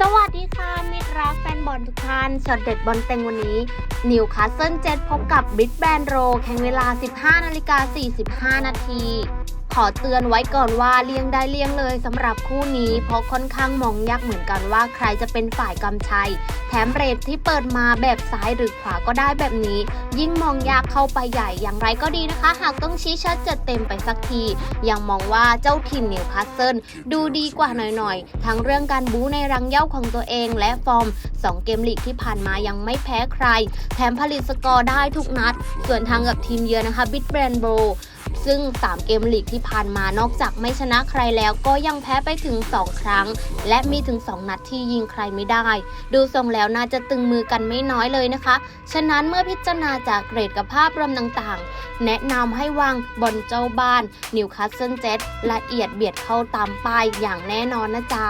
สวัสดีค่ะมิตรรักแฟนบอลทุกท่านช็อตเด็ดบอลเต็งวันนี้นิวคาสเซิลเจ็ตพบกับบิ g แบนโรแข่งเวลา 15นาฬิกา45 นาที ขอเตือนไว้ก่อนว่าเลี่ยงได้เลี่ยงเลยสำหรับคู่นี้ เพราะค่อนข้างมองยากเหมือนกันว่าใครจะเป็นฝ่ายกำชัย แถมเรทที่เปิดมาแบบซ้ายหรือขวาก็ได้แบบนี้ ยิ่งมองยากเข้าไปใหญ่อย่างไรก็ดีนะคะ หากต้องชี้ชัดจะเต็มไปสักที ยังมองว่าเจ้าถิ่นนิวคาสเซิลดูดีกว่าหน่อยๆ ทั้งเรื่องการบู๊ในรังเย้าของตัวเองและฟอร์ม 2 เกมลีกที่ผ่านมายังไม่แพ้ใคร แถมผลิตสกอร์ได้ทุกนัด ส่วนทางกับทีมเยือนนะคะบิ g แบรนโบ ซึ่ง 3 เกมลีกที่ผ่านมานอกจากไม่ชนะใครแล้วก็ยังแพ้ไปถึง 2 ครั้ง และมีถึง 2 นัดที่ยิงใครไม่ได้ ดูทรงแล้วน่าจะตึงมือกันไม่น้อยเลยนะคะ ฉะนั้นเมื่อพิจารณาจากเกรดกับภาพรวมต่างๆ แนะนำให้วางบอลเจ้าบ้านนิวคาสเซิลเจ็ตละเอียดเบียดเข้าตามป้ายอย่างแน่นอนนะจ๊ะ